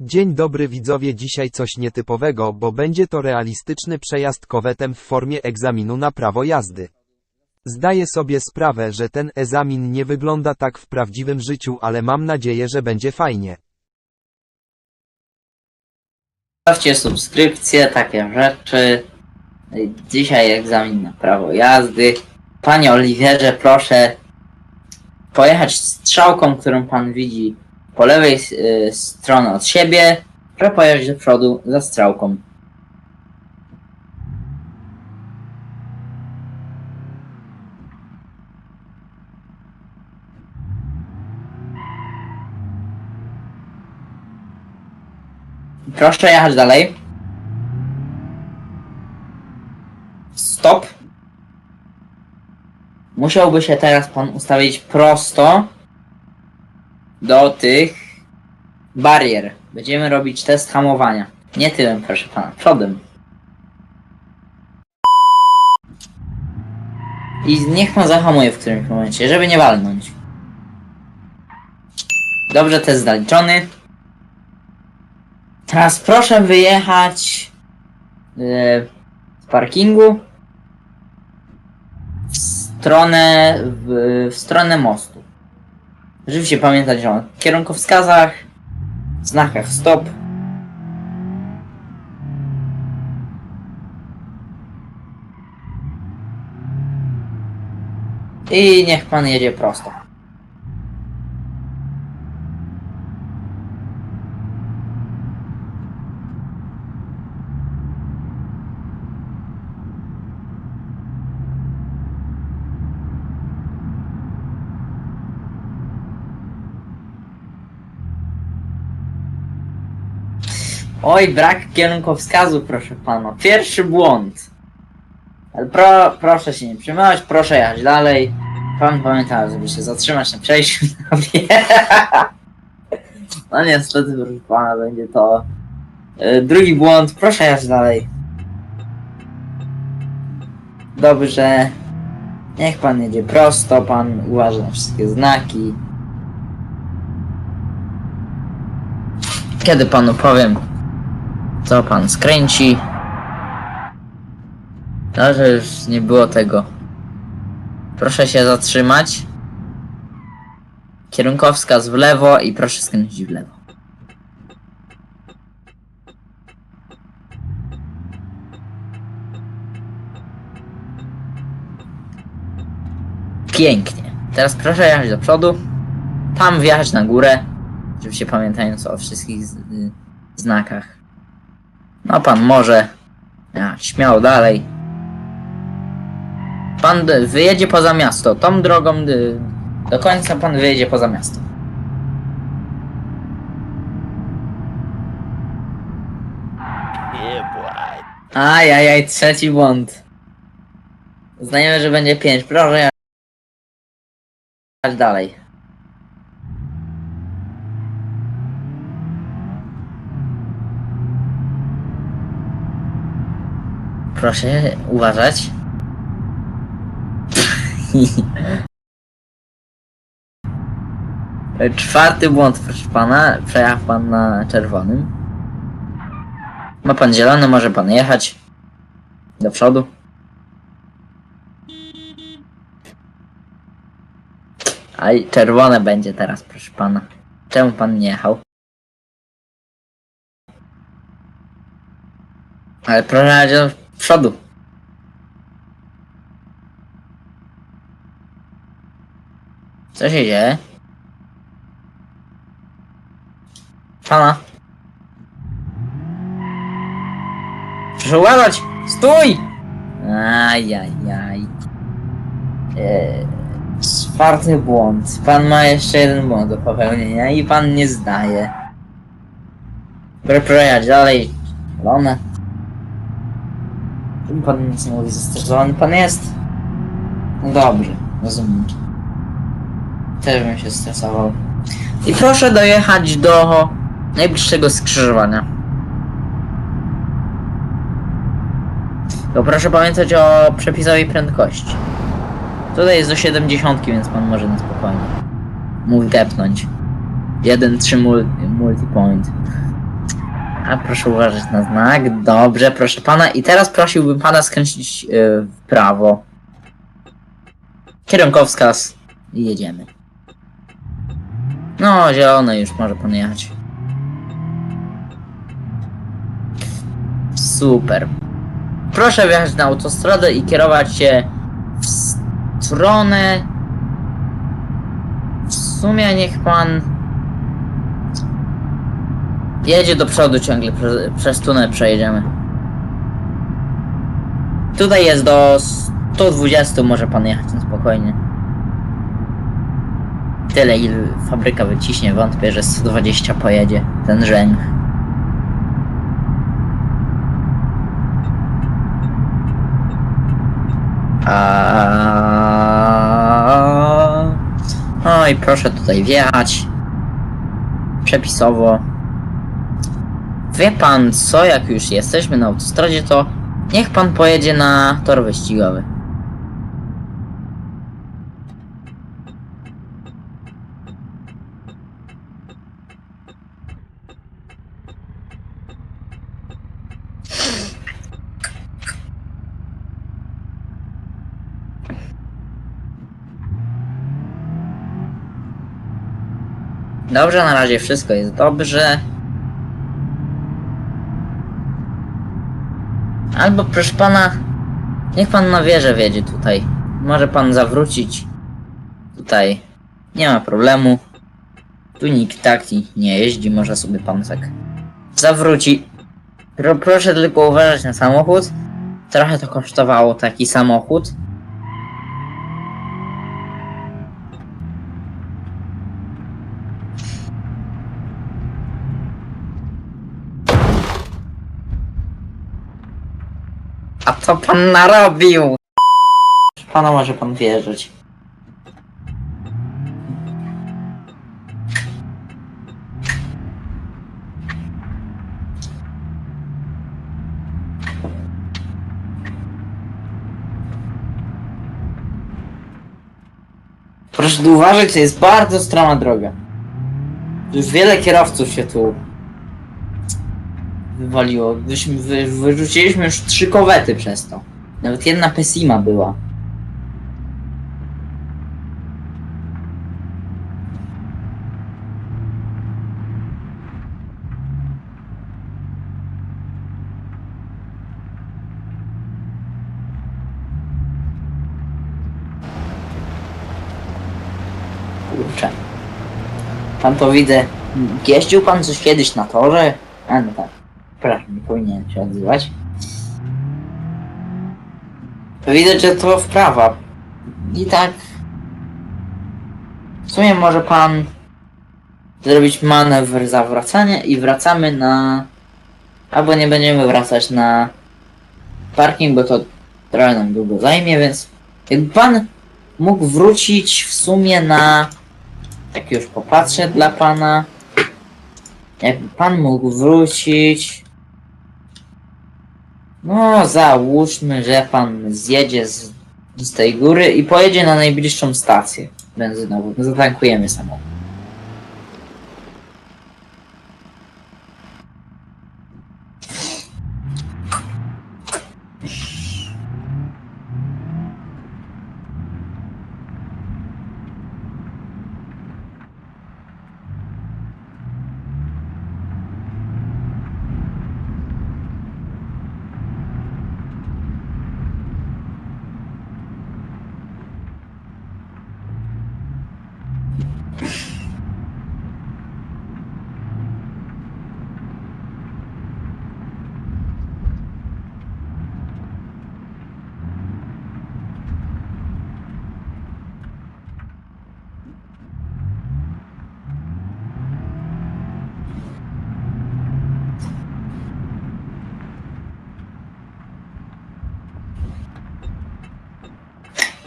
Dzień dobry widzowie dzisiaj coś nietypowego, bo będzie to realistyczny przejazd kowetem w formie egzaminu na prawo jazdy. Zdaję sobie sprawę, że ten egzamin nie wygląda tak w prawdziwym życiu, ale mam nadzieję, że będzie fajnie. Zostawcie subskrypcję, takie rzeczy. Dzisiaj egzamin na prawo jazdy. Panie Oliwierze, proszę pojechać strzałką, którą pan widzi po lewej y, stronie od siebie. Pojechać do przodu za strzałką. Proszę jechać dalej. Stop. Musiałby się teraz pan ustawić prosto do tych barier. Będziemy robić test hamowania. Nie tyłem, proszę pana, przodem. I niech pan zahamuje w którymś momencie, żeby nie walnąć. Dobrze, test zaliczony. Teraz proszę wyjechać e, z parkingu w stronę, w, w stronę mostu. Oczywiście pamiętać o kierunkowskazach, znakach stop. I niech pan jedzie prosto. Oj, brak kierunkowskazu, proszę pana. Pierwszy błąd. Ale pro, proszę się nie przejmować, proszę jechać dalej. Pan pamiętał, żeby się zatrzymać na przejściu. No niestety, proszę pana, będzie to e, drugi błąd. Proszę jechać dalej. Dobrze. Niech pan jedzie prosto, pan uważa na wszystkie znaki. Kiedy panu powiem, co pan skręci. Dobrze, już nie było tego. Proszę się zatrzymać. Kierunkowskaz w lewo i proszę skręcić w lewo. Pięknie. Teraz proszę jechać do przodu. Tam wjechać na górę. Oczywiście pamiętając o wszystkich y, znakach. No pan może. Ja, śmiało dalej. Pan wyjedzie poza miasto. Tą drogą do końca pan wyjedzie poza miasto. Ajajaj, trzeci błąd. Uznajemy, że będzie pięć. Proszę jechać dalej. Proszę uważać. Czwarty błąd, proszę pana. Przejechał pan na czerwonym. Ma pan zielony, może pan jechać. Do przodu. A i czerwone będzie teraz, proszę pana. Czemu pan nie jechał? Ale proszę przodu. Co się dzieje? Pana. Proszę uważać! Stój! Ajajaj. Eee, czwarty błąd. Pan ma jeszcze jeden błąd do popełnienia i pan nie zdaje. Proszę dalej. Lone. Pan nic nie mówi? Zestresowany pan jest? No dobrze, rozumiem. Też bym się stresował. I proszę dojechać do najbliższego skrzyżowania. To proszę pamiętać o przepisowej prędkości. Tutaj jest do 70, więc pan może na spokojnie mógł depnąć. 1-3 multi, multipoint. A proszę uważać na znak. Dobrze, proszę pana. I teraz prosiłbym pana skręcić yy, w prawo. Kierunkowskaz. I jedziemy. No, zielone już może pan jechać. Super. Proszę wjechać na autostradę i kierować się w stronę. W sumie niech pan jedzie do przodu ciągle, prze, przez tunel przejedziemy. Tutaj jest do 120, może pan jechać na spokojnie. Tyle ile fabryka wyciśnie, wątpię, że 120 pojedzie ten żeń. A... Oj, proszę tutaj wjechać. Przepisowo. Wie pan co, jak już jesteśmy na autostradzie, to niech pan pojedzie na tor wyścigowy. Dobrze, na razie wszystko jest dobrze. Albo proszę pana, niech pan na wieżę wiedzie tutaj. Może pan zawrócić. Tutaj nie ma problemu. Tu nikt taki nie jeździ, może sobie pan tak zawróci. Pro, proszę tylko uważać na samochód. Trochę to kosztowało taki samochód. Co pan narobił? Pana może pan wierzyć. Proszę uważać, to jest bardzo stroma droga. Wiele kierowców się tu wywaliło. Wyśmy, wy, wyrzuciliśmy już trzy kowety przez to. Nawet jedna Pessima była. Kurczę. Pan to widzę. Jeździł pan coś kiedyś na torze? A no tak. Przepraszam, nie powinien się odzywać. Widać, że to wprawa. I tak. W sumie może pan zrobić manewr zawracania i wracamy na. Albo nie będziemy wracać na parking, bo to trochę nam długo zajmie, więc jakby pan mógł wrócić w sumie na. Tak już popatrzę dla pana. Jakby pan mógł wrócić. No, załóżmy, że pan zjedzie z, z tej góry i pojedzie na najbliższą stację benzynową. Zatankujemy samochód.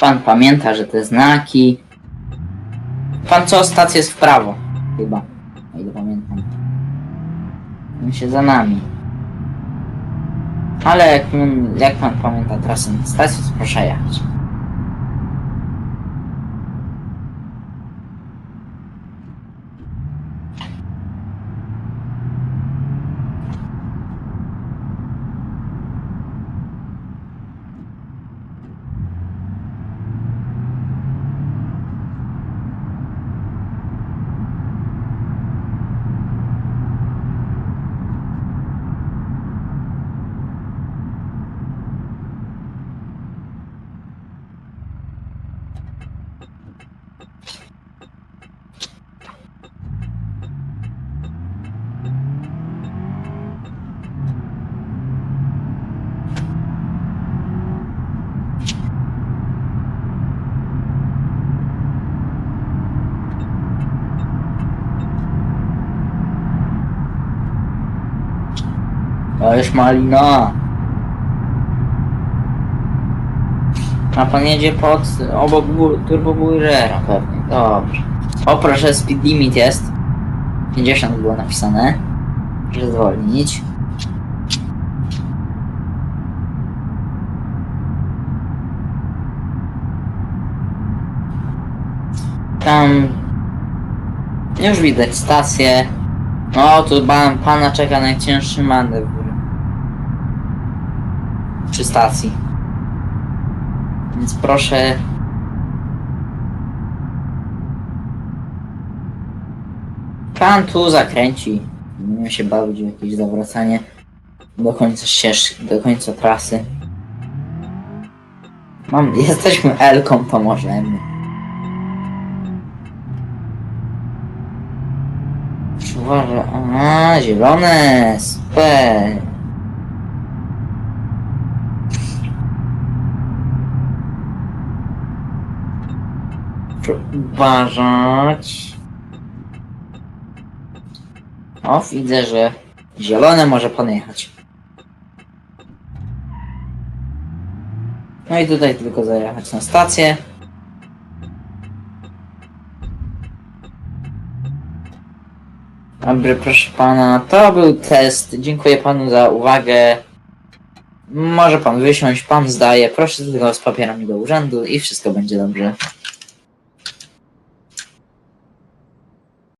Pan pamięta, że te znaki. Pan co stację jest w prawo, chyba. O ile pamiętam. On się za nami. Ale jak, jak pan pamięta trasę stację, proszę jechać. Już malina. A pan jedzie pod obok bu- turboburera pewnie. Dobrze. O proszę, speed limit jest. 50 było napisane. Proszę zwolnić. Tam już widać stację. O, tu pan, pana czeka najcięższy manewr. Przy stacji. Więc proszę. Pan tu zakręci. Nie się bawić w jakieś zawracanie do końca ścieżki, do końca trasy. Mam, jesteśmy Elką, to możemy. Uważaj, a zielone, super. Uważać. O, widzę, że zielone może pan jechać. No i tutaj tylko zajechać na stację. Dobry, proszę pana, to był test. Dziękuję panu za uwagę. Może pan wysiąść, pan zdaje. Proszę tylko z papierami do urzędu i wszystko będzie dobrze.